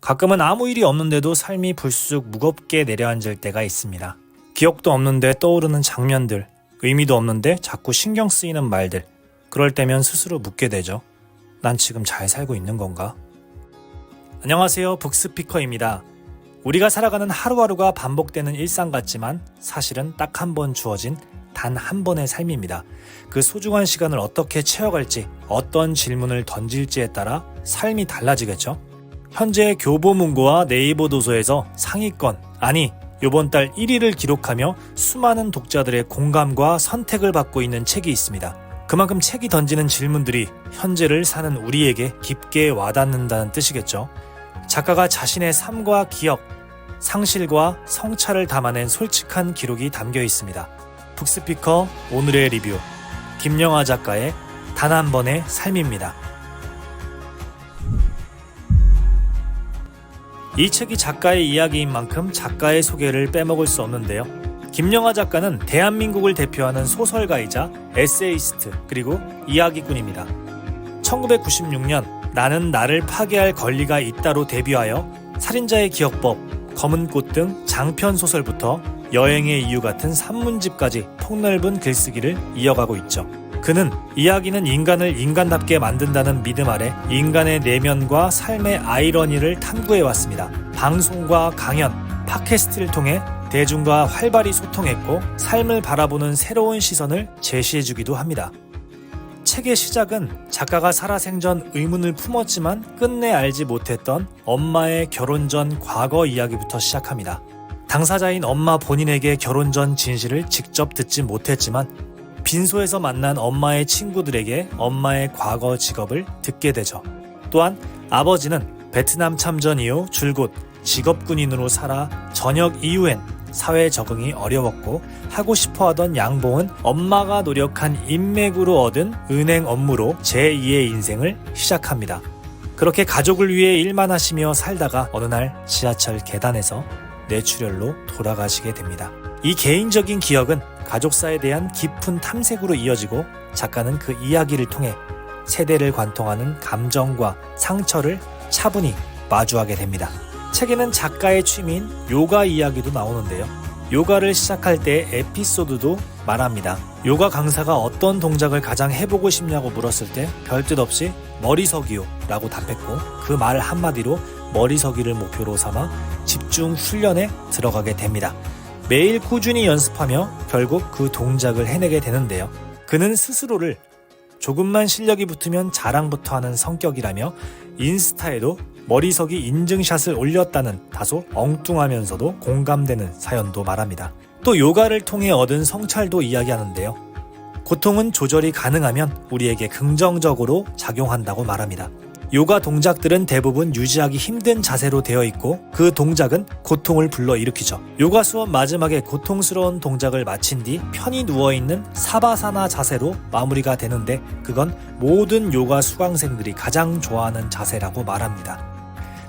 가끔은 아무 일이 없는데도 삶이 불쑥 무겁게 내려앉을 때가 있습니다. 기억도 없는데 떠오르는 장면들, 의미도 없는데 자꾸 신경 쓰이는 말들. 그럴 때면 스스로 묻게 되죠. 난 지금 잘 살고 있는 건가? 안녕하세요. 북스피커입니다. 우리가 살아가는 하루하루가 반복되는 일상 같지만 사실은 딱 한 번 주어진 단 한 번의 삶입니다. 그 소중한 시간을 어떻게 채워갈지, 어떤 질문을 던질지에 따라 삶이 달라지겠죠? 현재 교보문고와 네이버 도서에서 상위권, 아니, 요번 달 1위를 기록하며 수많은 독자들의 공감과 선택을 받고 있는 책이 있습니다. 그만큼 책이 던지는 질문들이 현재를 사는 우리에게 깊게 와닿는다는 뜻이겠죠. 작가가 자신의 삶과 기억, 상실과 성찰을 담아낸 솔직한 기록이 담겨 있습니다. 북스피커 오늘의 리뷰 김영하 작가의 단 한 번의 삶입니다. 이 책이 작가의 이야기인 만큼 작가의 소개를 빼먹을 수 없는데요. 김영하 작가는 대한민국을 대표하는 소설가이자 에세이스트 그리고 이야기꾼입니다. 1996년 나는 나를 파괴할 권리가 있다로 데뷔하여 살인자의 기억법, 검은 꽃 등 장편 소설부터 여행의 이유 같은 산문집까지 폭넓은 글쓰기를 이어가고 있죠. 그는 이야기는 인간을 인간답게 만든다는 믿음 아래 인간의 내면과 삶의 아이러니를 탐구해 왔습니다. 방송과 강연, 팟캐스트를 통해 대중과 활발히 소통했고 삶을 바라보는 새로운 시선을 제시해주기도 합니다. 책의 시작은 작가가 살아생전 의문을 품었지만 끝내 알지 못했던 엄마의 결혼 전 과거 이야기부터 시작합니다. 당사자인 엄마 본인에게 결혼 전 진실을 직접 듣지 못했지만 빈소에서 만난 엄마의 친구들에게 엄마의 과거 직업을 듣게 되죠. 또한 아버지는 베트남 참전 이후 줄곧 직업군인으로 살아 전역 이후엔 사회 적응이 어려웠고 하고 싶어 하던 양봉은 엄마가 노력한 인맥으로 얻은 은행 업무로 제2의 인생을 시작합니다. 그렇게 가족을 위해 일만 하시며 살다가 어느 날 지하철 계단에서 뇌출혈로 돌아가시게 됩니다. 이 개인적인 기억은 가족사에 대한 깊은 탐색으로 이어지고 작가는 그 이야기를 통해 세대를 관통하는 감정과 상처를 차분히 마주하게 됩니다. 책에는 작가의 취미인 요가 이야기도 나오는데요. 요가를 시작할 때 에피소드도 말합니다. 요가 강사가 어떤 동작을 가장 해보고 싶냐고 물었을 때 별 뜻 없이 머리서기요 라고 답했고 그 말 한마디로 머리서기를 목표로 삼아 집중 훈련에 들어가게 됩니다. 매일 꾸준히 연습하며 결국 그 동작을 해내게 되는데요. 그는 스스로를 조금만 실력이 붙으면 자랑부터 하는 성격이라며 인스타에도 머리석이 인증샷을 올렸다는 다소 엉뚱하면서도 공감되는 사연도 말합니다. 또 요가를 통해 얻은 성찰도 이야기하는데요. 고통은 조절이 가능하면 우리에게 긍정적으로 작용한다고 말합니다. 요가 동작들은 대부분 유지하기 힘든 자세로 되어 있고 그 동작은 고통을 불러일으키죠. 요가 수업 마지막에 고통스러운 동작을 마친 뒤 편히 누워있는 사바사나 자세로 마무리가 되는데 그건 모든 요가 수강생들이 가장 좋아하는 자세라고 말합니다.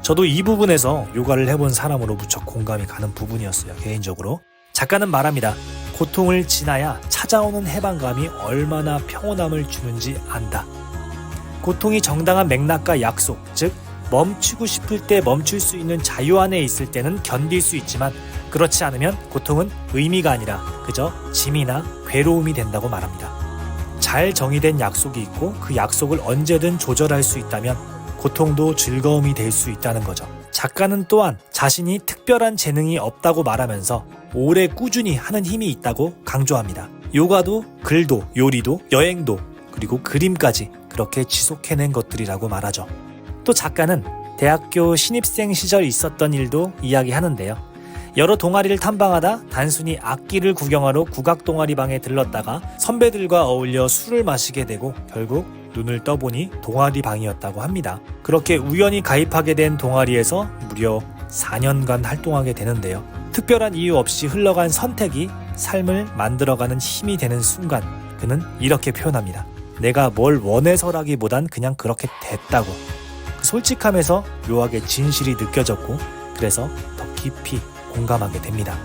저도 이 부분에서 요가를 해본 사람으로 무척 공감이 가는 부분이었어요, 개인적으로. 작가는 말합니다. 고통을 지나야 찾아오는 해방감이 얼마나 평온함을 주는지 안다. 고통이 정당한 맥락과 약속, 즉 멈추고 싶을 때 멈출 수 있는 자유 안에 있을 때는 견딜 수 있지만 그렇지 않으면 고통은 의미가 아니라 그저 짐이나 괴로움이 된다고 말합니다. 잘 정의된 약속이 있고 그 약속을 언제든 조절할 수 있다면 고통도 즐거움이 될 수 있다는 거죠. 작가는 또한 자신이 특별한 재능이 없다고 말하면서 오래 꾸준히 하는 힘이 있다고 강조합니다. 요가도 글도 요리도 여행도 그리고 그림까지 그렇게 지속해낸 것들이라고 말하죠. 또 작가는 대학교 신입생 시절 있었던 일도 이야기하는데요. 여러 동아리를 탐방하다 단순히 악기를 구경하러 국악 동아리 방에 들렀다가 선배들과 어울려 술을 마시게 되고 결국 눈을 떠보니 동아리 방이었다고 합니다. 그렇게 우연히 가입하게 된 동아리에서 무려 4년간 활동하게 되는데요. 특별한 이유 없이 흘러간 선택이 삶을 만들어가는 힘이 되는 순간 그는 이렇게 표현합니다. 내가 뭘 원해서라기보단 그냥 그렇게 됐다고. 그 솔직함에서 묘하게 진실이 느껴졌고 그래서 더 깊이 공감하게 됩니다.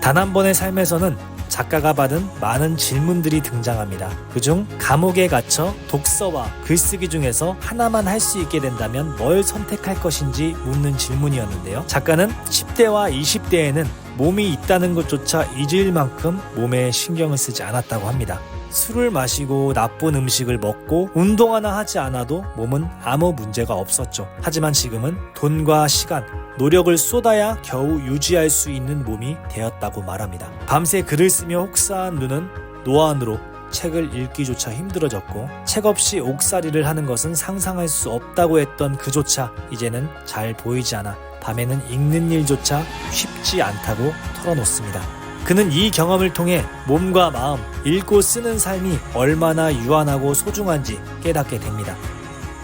단 한 번의 삶에서는 작가가 받은 많은 질문들이 등장합니다. 그중 감옥에 갇혀 독서와 글쓰기 중에서 하나만 할 수 있게 된다면 뭘 선택할 것인지 묻는 질문이었는데요. 작가는 10대와 20대에는 몸이 있다는 것조차 잊을 만큼 몸에 신경을 쓰지 않았다고 합니다. 술을 마시고 나쁜 음식을 먹고 운동 하나 하지 않아도 몸은 아무 문제가 없었죠. 하지만 지금은 돈과 시간, 노력을 쏟아야 겨우 유지할 수 있는 몸이 되었다고 말합니다. 밤새 글을 쓰며 혹사한 눈은 노안으로 책을 읽기조차 힘들어졌고 책 없이 옥살이를 하는 것은 상상할 수 없다고 했던 그조차 이제는 잘 보이지 않아 밤에는 읽는 일조차 쉽지 않다고 털어놓습니다. 그는 이 경험을 통해 몸과 마음, 읽고 쓰는 삶이 얼마나 유한하고 소중한지 깨닫게 됩니다.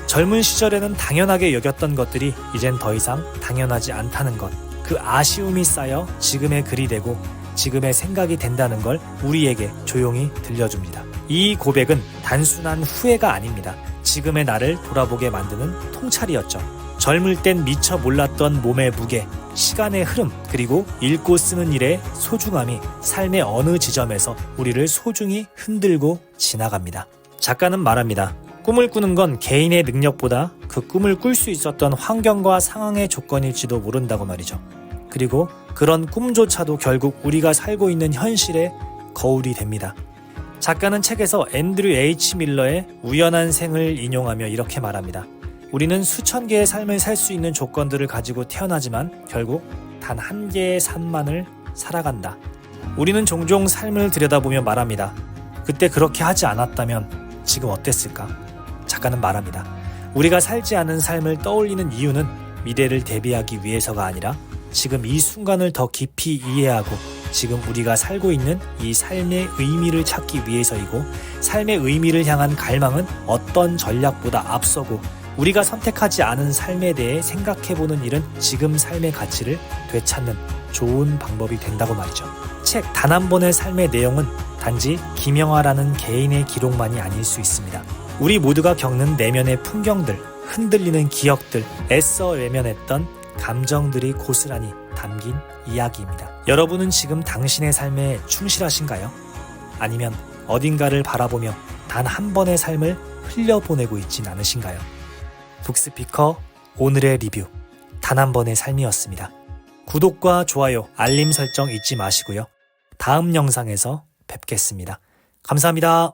젊은 시절에는 당연하게 여겼던 것들이 이젠 더 이상 당연하지 않다는 것. 그 아쉬움이 쌓여 지금의 글이 되고 지금의 생각이 된다는 걸 우리에게 조용히 들려줍니다. 이 고백은 단순한 후회가 아닙니다. 지금의 나를 돌아보게 만드는 통찰이었죠. 젊을 땐 미처 몰랐던 몸의 무게, 시간의 흐름, 그리고 읽고 쓰는 일의 소중함이 삶의 어느 지점에서 우리를 소중히 흔들고 지나갑니다. 작가는 말합니다. 꿈을 꾸는 건 개인의 능력보다 그 꿈을 꿀 수 있었던 환경과 상황의 조건일지도 모른다고 말이죠. 그리고 그런 꿈조차도 결국 우리가 살고 있는 현실의 거울이 됩니다. 작가는 책에서 앤드류 H 밀러의 우연한 생을 인용하며 이렇게 말합니다. 우리는 수천 개의 삶을 살 수 있는 조건들을 가지고 태어나지만 결국 단 한 개의 삶만을 살아간다. 우리는 종종 삶을 들여다보며 말합니다. 그때 그렇게 하지 않았다면 지금 어땠을까? 작가는 말합니다. 우리가 살지 않은 삶을 떠올리는 이유는 미래를 대비하기 위해서가 아니라 지금 이 순간을 더 깊이 이해하고 지금 우리가 살고 있는 이 삶의 의미를 찾기 위해서이고 삶의 의미를 향한 갈망은 어떤 전략보다 앞서고 우리가 선택하지 않은 삶에 대해 생각해보는 일은 지금 삶의 가치를 되찾는 좋은 방법이 된다고 말이죠. 책 단 한 번의 삶의 내용은 단지 김영하라는 개인의 기록만이 아닐 수 있습니다. 우리 모두가 겪는 내면의 풍경들, 흔들리는 기억들, 애써 외면했던 감정들이 고스란히 담긴 이야기입니다. 여러분은 지금 당신의 삶에 충실하신가요? 아니면 어딘가를 바라보며 단 한 번의 삶을 흘려보내고 있진 않으신가요? 북스피커 오늘의 리뷰 단 한 번의 삶이었습니다. 구독과 좋아요, 알림 설정 잊지 마시고요. 다음 영상에서 뵙겠습니다. 감사합니다.